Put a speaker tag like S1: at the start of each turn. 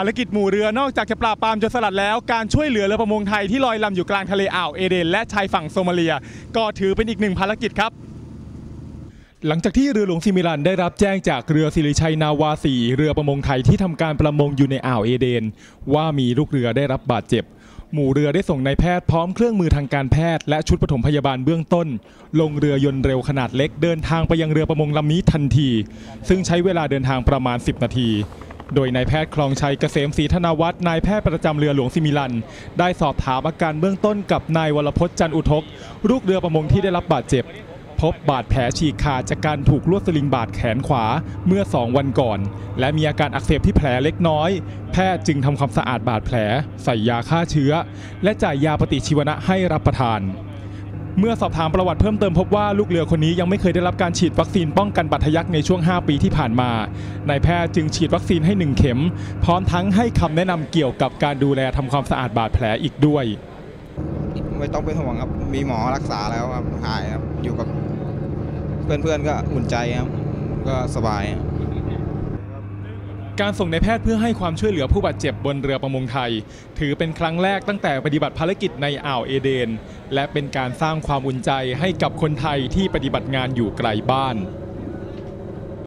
S1: ภารกิจหมู่เรือนอกจากจะปราบปรามจรสลัดแล้ว การช่วยเหลือเรือประมงไทยที่ลอยลำอยู่กลางทะเลอ่าวเอเดนและชายฝั่งโซมาเลีย ก็ถือเป็นอีกหนึ่งภารกิจครับหลังจากที่เรือหลวงซิมิลันได้รับแจ้งจากเรือสิริชัยนาวาสีเรือประมงไทยที่ทำการประมงอยู่ในอ่าวเอเดน ว่ามีลูกเรือได้รับบาดเจ็บ หมู่เรือได้ส่งนายแพทย์พร้อมเครื่องมือทางการแพทย์และชุดปฐมพยาบาลเบื้องต้น ลงเรือยนต์เร็วขนาดเล็กเดินทางไปยังเรือประมงลำนี้ทันที ซึ่งใช้เวลาเดินทางประมาณ 10 นาที โดยนายแพทย์คลองชัยเกษมศรีธนวัฒน์นายแพทย์ประจำเรือหลวงซิมิลัน ได้สอบถามอาการเบื้องต้นกับนายวรพจน์จันอุทกลูกเรือประมงที่ได้รับบาดเจ็บ พบบาดแผลฉีกขาดจากการถูกลวดสลิงบาดแขนขวาเมื่อ 2 วันก่อน และมีอาการอักเสบที่แผลเล็กน้อย แพทย์จึงทำความสะอาดบาดแผล ใส่ยาฆ่าเชื้อ และจ่ายยาปฏิชีวนะให้รับประทาน เมื่อสอบถามประวัติเพิ่มเติมพบว่าลูกเรือคนนี้ยังไม่เคยได้รับการฉีดวัคซีนป้องกันบาดทะยักในช่วง 5 ปีที่ผ่านมานายแพทย์จึงฉีดวัคซีนให้ 1 เข็ม พร้อมทั้งให้คำแนะนำเกี่ยวกับการดูแลทำความสะอาดบาดแผลอีกด้วย
S2: ไม่ต้องเป็นห่วงครับ มีหมอรักษาแล้วครับหายครับอยู่กับ เพื่อนๆก็อุ่นใจครับ ก็สบายครับ
S1: การส่งในแพทย์เพื่อให้ความช่วยเหลือผู้บาดเจ็บบนเรือประมงไทย ถือเป็นครั้งแรกตั้งแต่ปฏิบัติภารกิจในอ่าวเอเดน และเป็นการสร้างความอุ่นใจให้กับคนไทยที่ปฏิบัติงานอยู่ไกลบ้าน